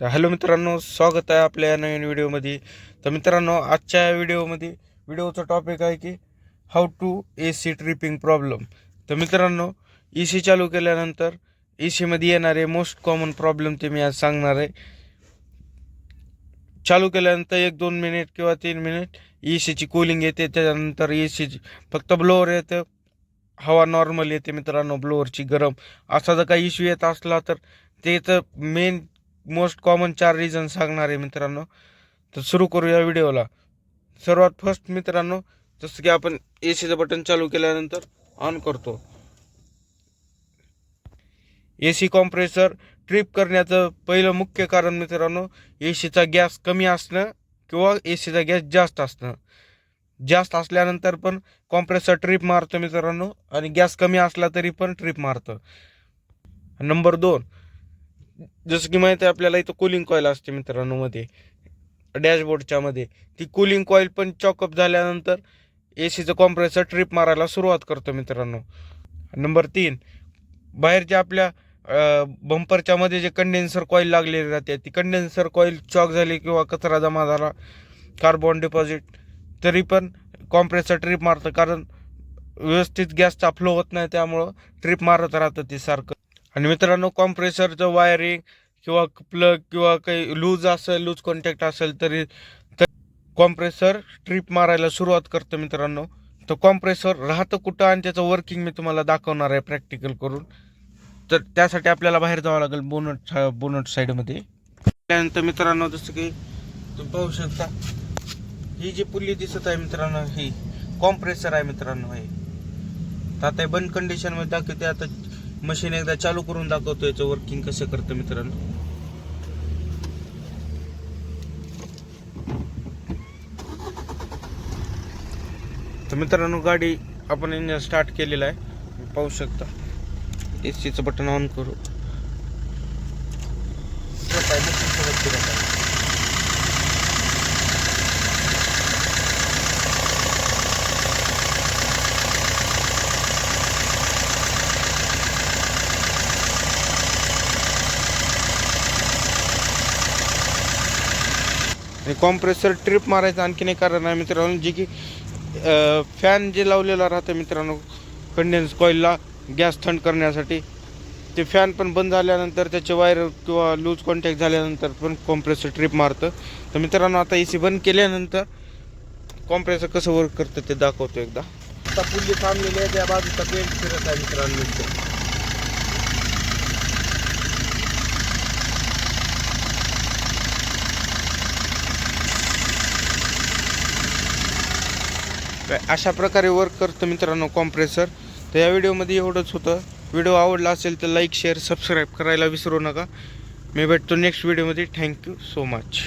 तर हॅलो मित्रांनो स्वागत आहे आपल्या या नवीन व्हिडिओमध्ये. तर मित्रांनो आजच्या व्हिडिओमध्ये व्हिडिओचा टॉपिक आहे की how to A C tripping problem तर मित्रांनो ए सी चालू केल्यानंतर ए सीमध्ये येणारे मोस्ट कॉमन प्रॉब्लेम ते मी आज सांगणार आहे. चालू केल्यानंतर एक दोन मिनिट किंवा तीन मिनिट ए सीची कूलिंग येते. त्याच्यानंतर ए सीची फक्त ब्लोअर येतं. हवा नॉर्मल येते मित्रांनो ब्लोअरची गरम. असा जर काही इश्यू येत असला तर ते तर मेन मोस्ट कॉमन चार रिझन सांगणार आहे मित्रांनो. तर सुरू करूया व्हिडिओला. सर्वात फर्स्ट मित्रांनो जसं की आपण ए सीचं बटन चालू केल्यानंतर ऑन करतो. ए सी कॉम्प्रेसर ट्रिप करण्याचं पहिलं मुख्य कारण मित्रांनो ए सीचा गॅस कमी असणं किंवा ए सीचा गॅस जास्त असणं. जास्त असल्यानंतर पण कॉम्प्रेसर ट्रिप मारतो मित्रांनो आणि गॅस कमी असला तरी पण ट्रिप मारतं. नंबर दोन जसं की माहिती आहे आपल्याला इथं कूलिंग कॉईल असते मित्रांनो मध्ये. डॅशबोर्डच्या मध्ये. ती कूलिंग कॉईल पण चॉकअप झाल्यानंतर ए सीचं कॉम्प्रेसर ट्रिप मारायला सुरुवात करतो मित्रांनो. नंबर तीन बाहेरच्या आपल्या बंपरच्या मध्ये जे कंडेन्सर कॉईल लागलेली राहते ती कंडेन्सर कॉईल चॉक झाली किंवा कचरा जमा झाला कार्बन डिपॉझिट तरी पण कॉम्प्रेसर ट्रिप मारतं. कारण व्यवस्थित गॅसचा फ्लो होत नाही त्यामुळं ट्रिप मारत राहतं ते सारखं. आणि मित्रांनो कॉम्प्रेसरचं वायरिंग किंवा प्लग किंवा काही लूज असेल लूज कॉन्टॅक्ट असेल तरी तर कॉम्प्रेसर ट्रिप मारायला सुरुवात करतं मित्रांनो. तर कॉम्प्रेसर राहतं कुठं आणि त्याचं वर्किंग मी तुम्हाला दाखवणार आहे प्रॅक्टिकल करून. तर त्यासाठी आपल्याला बाहेर जावं लागेल बोनट बोनट साईडमध्ये त्यानंतर मित्रांनो जसं की तुम्ही पाहू शकता ही जी पुल्ली दिसत आहे मित्रांनो ही कॉम्प्रेसर आहे मित्रांनो हे. तर आता हे बंद कंडिशनमध्ये दाखवते. आता मशीन एकदा चालू करून दाखवतो याचं वर्किंग कसं करतं मित्रांनो. तर मित्रांनो गाडी आपण इंजन स्टार्ट केलेलं आहे. पाहू शकता. एसीचं बटन ऑन करू फिरत आहे, मशीन सोबत फिरत आहे. आणि कॉम्प्रेसर ट्रिप मारायचं आणखीन एक कारण आहे मित्रांनो जे की फॅन जे लावलेला राहतं मित्रांनो कंडेन्स कॉईलला गॅस थंड करण्यासाठी ते फॅन पण बंद झाल्यानंतर त्याचे वायर किंवा लूज कॉन्टॅक्ट झाल्यानंतर पण कॉम्प्रेसर ट्रिप मारतं. तर मित्रांनो आता ए सी बंद केल्यानंतर कॉम्प्रेसर कसं वर्क करतं ते दाखवतो एकदा. आता पुल्ली थांबलेली आहे त्या बाजूचा बेल्ट फिरत आहे मित्रांनो. अशा प्रकारे वर्क करतं मित्रांनो कॉम्प्रेसर तर या व्हिडिओमध्ये एवढंच होतं. व्हिडिओ आवडला असेल तर लाईक शेअर सबस्क्राईब करायला विसरू नका. मी भेटतो नेक्स्ट व्हिडिओमध्ये थँक्यू सो मच